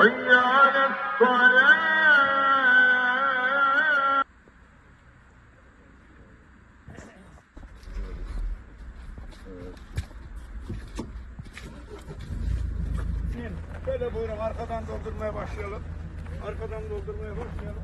حي على الصلاة Böyle buyurun arkadan doldurmaya başlayalım. Arkadan doldurmaya başlayalım.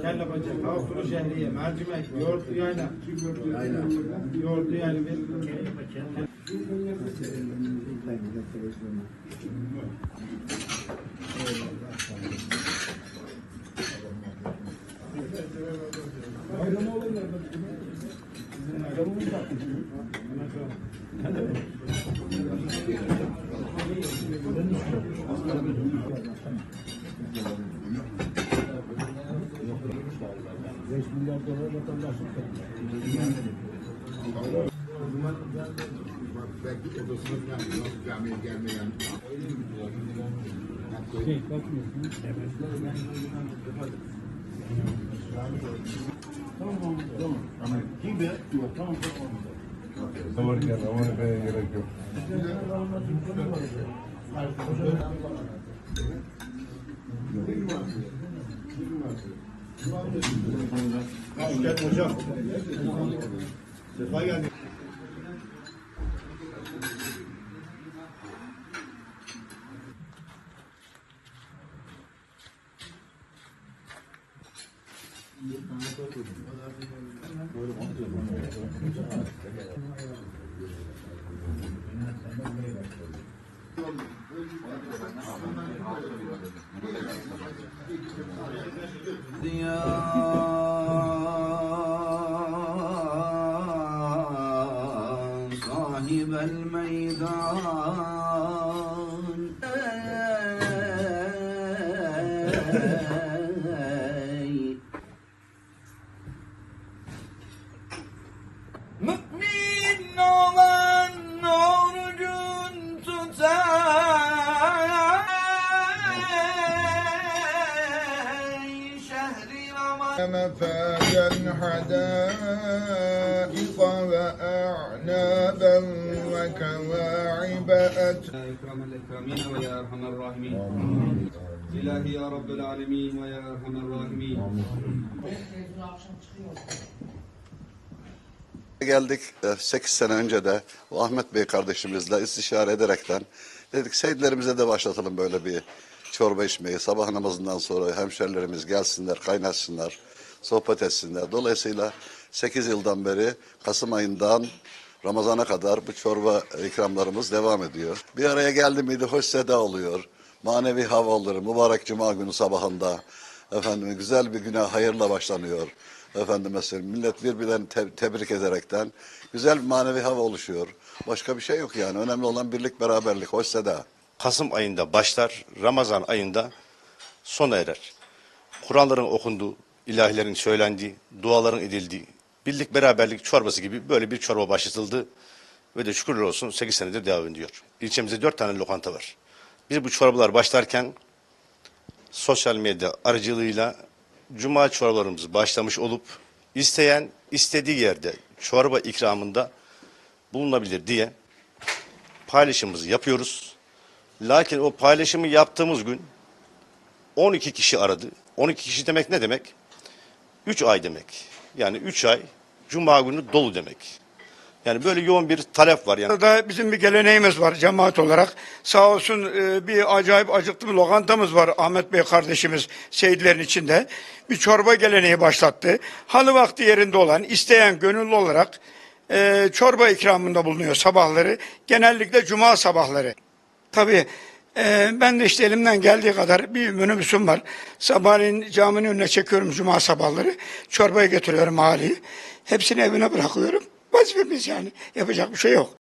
Kelle paça, tavuk sulu şehriye, mercimek, yoğurtlu yayla. Yoğurtlu yayla bir. Belki odasına gelmiyor, camiye gelmeyen. Alırken Amerika'ya gerek yok. Gel hocam. Sefa geldi. يا صاحب الميدان. Ramazan مفاز الحدائق وأعنابا وكواعب أترابا إكرام الإكرامين ويا أرحم الراحمين إلهي يا رب العالمين ويا أرحم الراحمين Geldik 8 sene önce de bu Ahmet Bey kardeşimizle istişare ederekten dedik seyirlerimize de başlatalım böyle bir çorba içmeyi. Sabah namazından sonra hemşerilerimiz gelsinler, kaynaşsınlar, sohbet etsinler. Dolayısıyla 8 yıldan beri Kasım ayından Ramazan'a kadar bu çorba ikramlarımız devam ediyor. Bir araya geldi miydi hoş seda oluyor. Manevi hava olur. Mübarek cuma günü sabahında. Efendim güzel bir güne hayırla başlanıyor. Efendim mesela millet birbirlerini te- tebrik ederekten güzel bir manevi hava oluşuyor. Başka bir şey yok yani. Önemli olan birlik, beraberlik, hoş seda. Kasım ayında başlar, Ramazan ayında sona erer. Kur'anların okunduğu, ilahilerin söylendiği, duaların edildiği, birlik beraberlik çorbası gibi böyle bir çorba başlatıldı. Ve de şükürler olsun 8 senedir devam ediyor. İlçemizde 4 tane lokanta var. Biz bu çorbalar başlarken sosyal medya aracılığıyla cuma çorbalarımız başlamış olup isteyen istediği yerde çorba ikramında bulunabilir diye paylaşımımızı yapıyoruz. Lakin o paylaşımı yaptığımız gün 12 kişi aradı. 12 kişi demek ne demek? 3 ay demek. Yani 3 ay cuma günü dolu demek. Yani böyle yoğun bir talep var. Yani Burada bizim bir geleneğimiz var cemaat olarak. Sağ olsun e, bir acayip acıklı bir lokantamız var Ahmet Bey kardeşimiz seyirlerin içinde. Bir çorba geleneği başlattı. Halı vakti yerinde olan, isteyen gönüllü olarak e, çorba ikramında bulunuyor sabahları. Genellikle cuma sabahları. Tabii e, ben de işte elimden geldiği kadar bir minibüsüm var. Sabahleyin caminin önüne çekiyorum cuma sabahları. Çorbayı getiriyorum mahalleye. Hepsini evine bırakıyorum. Vazifemiz yani. Yapacak bir şey yok.